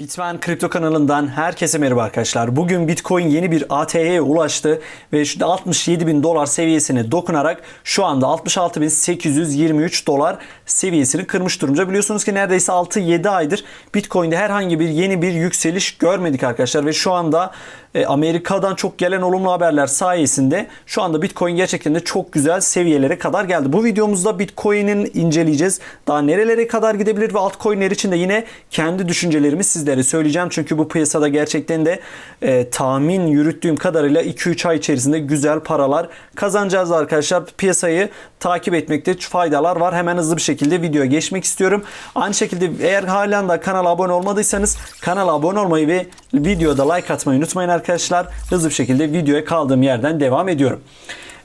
Bitmen Kripto kanalından herkese merhaba arkadaşlar. Bugün Bitcoin yeni bir ATH'ye ulaştı ve şu 67 bin dolar seviyesine dokunarak şu anda 66 bin 823 dolar seviyesini kırmış durumda. Biliyorsunuz ki neredeyse 6-7 aydır Bitcoin'de herhangi bir yeni bir yükseliş görmedik arkadaşlar ve şu anda e, Amerika'dan çok gelen olumlu haberler sayesinde şu anda Bitcoin gerçekten de çok güzel seviyelere kadar geldi. Bu videomuzda Bitcoin'in inceleyeceğiz. Daha nerelere kadar gidebilir ve altcoin'ler için de yine kendi düşüncelerimi sizlere söyleyeceğim. Çünkü bu piyasada gerçekten de e, tahmin yürüttüğüm kadarıyla 2-3 ay içerisinde güzel paralar kazanacağız arkadaşlar. Piyasayı takip etmekte faydalar var. Hemen hızlı bir şekilde videoya geçmek istiyorum. Aynı şekilde eğer halen de kanala abone olmadıysanız kanala abone olmayı ve videoda like atmayı unutmayın arkadaşlar. Hızlı bir şekilde videoya kaldığım yerden devam ediyorum.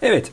Evet.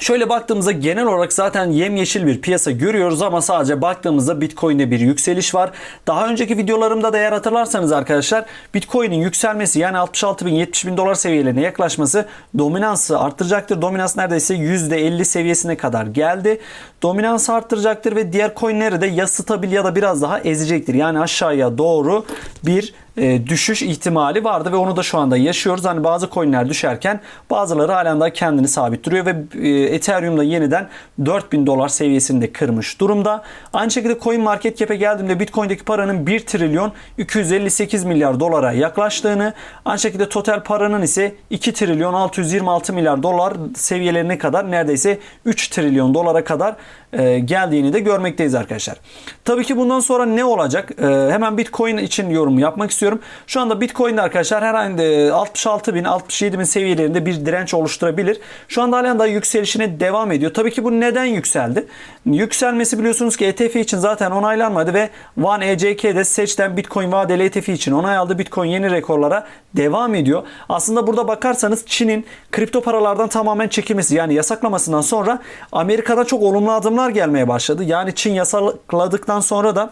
Şöyle baktığımızda genel olarak zaten yemyeşil bir piyasa görüyoruz ama sadece baktığımızda Bitcoin'de bir yükseliş var. Daha önceki videolarımda da eğer hatırlarsanız arkadaşlar Bitcoin'in yükselmesi yani 66 bin 70 bin dolar seviyelerine yaklaşması dominansı arttıracaktır. Dominans neredeyse %50 seviyesine kadar geldi. Dominansı arttıracaktır ve diğer coinleri de ya stabil ya da biraz daha ezecektir. Yani aşağıya doğru bir e, düşüş ihtimali vardı ve onu da şu anda yaşıyoruz. Hani bazı coinler düşerken bazıları halen daha kendini sabit duruyor ve e, Ethereum da yeniden 4000 dolar seviyesinde kırmış durumda. Aynı şekilde Coin Market Cap'e geldiğimde Bitcoin'deki paranın 1 trilyon 258 milyar dolara yaklaştığını, aynı şekilde total paranın ise 2 trilyon 626 milyar dolar seviyelerine kadar neredeyse 3 trilyon dolara kadar e, geldiğini de görmekteyiz arkadaşlar. Tabii ki bundan sonra ne olacak? E, hemen Bitcoin için yorum yapmak istiyorum. Şu anda Bitcoin'de arkadaşlar herhangi 66 bin 67 bin seviyelerinde bir direnç oluşturabilir. Şu anda halen daha yükselişine devam ediyor. Tabii ki bu neden yükseldi? Yükselmesi biliyorsunuz ki ETF için zaten onaylanmadı ve One ECK'de seçten Bitcoin vadeli ETF için onay aldı. Bitcoin yeni rekorlara devam ediyor. Aslında burada bakarsanız Çin'in kripto paralardan tamamen çekilmesi yani yasaklamasından sonra Amerika'da çok olumlu adımlar gelmeye başladı. Yani Çin yasakladıktan sonra da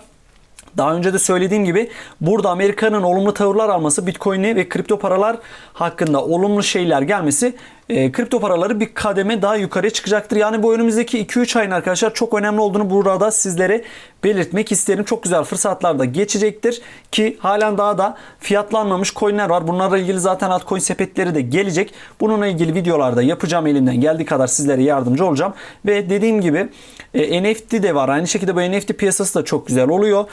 daha önce de söylediğim gibi burada Amerika'nın olumlu tavırlar alması Bitcoin'i ve kripto paralar hakkında olumlu şeyler gelmesi e, kripto paraları bir kademe daha yukarıya çıkacaktır. Yani bu önümüzdeki 2-3 ayın arkadaşlar çok önemli olduğunu burada sizlere belirtmek isterim. Çok güzel fırsatlar da geçecektir ki halen daha da fiyatlanmamış coinler var. Bunlarla ilgili zaten altcoin sepetleri de gelecek. Bununla ilgili videolarda yapacağım elimden geldiği kadar sizlere yardımcı olacağım. Ve dediğim gibi e, NFT de var. Aynı şekilde bu NFT piyasası da çok güzel oluyor.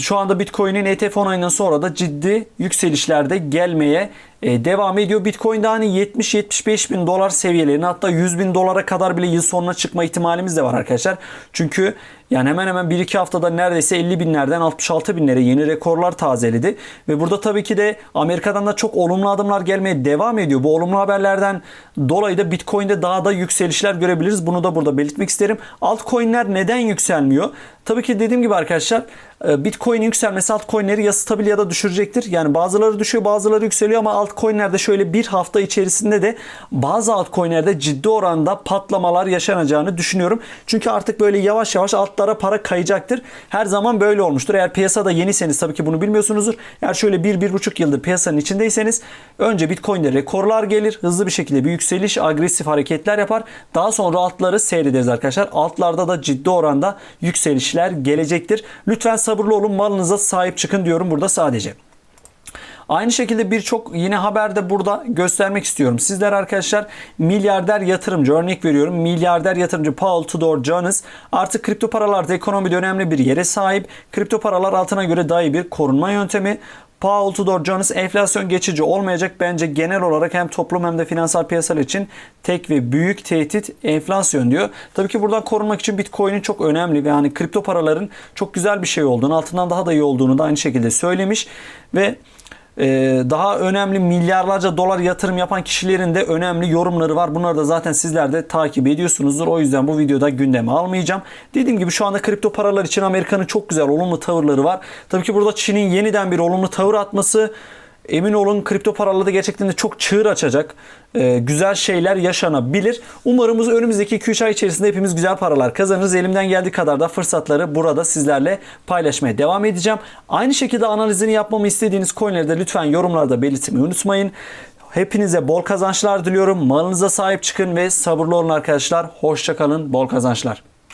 Şu anda Bitcoin'in ETF onayından sonra da ciddi yükselişlerde gelmeye e, devam ediyor. Bitcoin'de hani 70-75 bin dolar seviyelerine hatta 100 bin dolara kadar bile yıl sonuna çıkma ihtimalimiz de var arkadaşlar. Çünkü yani hemen hemen 1-2 haftada neredeyse 50 binlerden 66 binlere yeni rekorlar tazeledi. Ve burada tabii ki de Amerika'dan da çok olumlu adımlar gelmeye devam ediyor. Bu olumlu haberlerden dolayı da Bitcoin'de daha da yükselişler görebiliriz. Bunu da burada belirtmek isterim. Altcoin'ler neden yükselmiyor? Tabii ki dediğim gibi arkadaşlar e, Bitcoin'in yükselmesi altcoin'leri ya stabil ya da düşürecektir. Yani bazıları düşüyor bazıları yükseliyor ama altcoin'lerde şöyle bir hafta içerisinde de bazı altcoin'lerde ciddi oranda patlamalar yaşanacağını düşünüyorum. Çünkü artık böyle yavaş yavaş altlara para kayacaktır. Her zaman böyle olmuştur. Eğer piyasada yeniseniz tabii ki bunu bilmiyorsunuzdur. Eğer şöyle 1-1,5 yıldır piyasanın içindeyseniz önce Bitcoin'de rekorlar gelir. Hızlı bir şekilde bir yükseliş, agresif hareketler yapar. Daha sonra altları seyrederiz arkadaşlar. Altlarda da ciddi oranda yükselişler gelecektir. Lütfen sabırlı olun malınıza sahip çıkın diyorum burada sadece. Aynı şekilde birçok yine haberde burada göstermek istiyorum. Sizler arkadaşlar milyarder yatırımcı örnek veriyorum. Milyarder yatırımcı Paul Tudor Jones artık kripto paralarda ekonomide önemli bir yere sahip. Kripto paralar altına göre daha iyi bir korunma yöntemi. Paul Tudor Jones enflasyon geçici olmayacak. Bence genel olarak hem toplum hem de finansal piyasalar için tek ve büyük tehdit enflasyon diyor. Tabii ki buradan korunmak için Bitcoin'in çok önemli ve yani kripto paraların çok güzel bir şey olduğunu, altından daha da iyi olduğunu da aynı şekilde söylemiş ve daha önemli milyarlarca dolar yatırım yapan kişilerin de önemli yorumları var. Bunları da zaten sizler de takip ediyorsunuzdur. O yüzden bu videoda gündeme almayacağım. Dediğim gibi şu anda kripto paralar için Amerika'nın çok güzel olumlu tavırları var. Tabii ki burada Çin'in yeniden bir olumlu tavır atması Emin olun kripto paralarda gerçekten de çok çığır açacak. Ee, güzel şeyler yaşanabilir. Umarım önümüzdeki 2-3 ay içerisinde hepimiz güzel paralar kazanırız. Elimden geldiği kadar da fırsatları burada sizlerle paylaşmaya devam edeceğim. Aynı şekilde analizini yapmamı istediğiniz coinleri de lütfen yorumlarda belirtmeyi unutmayın. Hepinize bol kazançlar diliyorum. Malınıza sahip çıkın ve sabırlı olun arkadaşlar. Hoşçakalın. Bol kazançlar.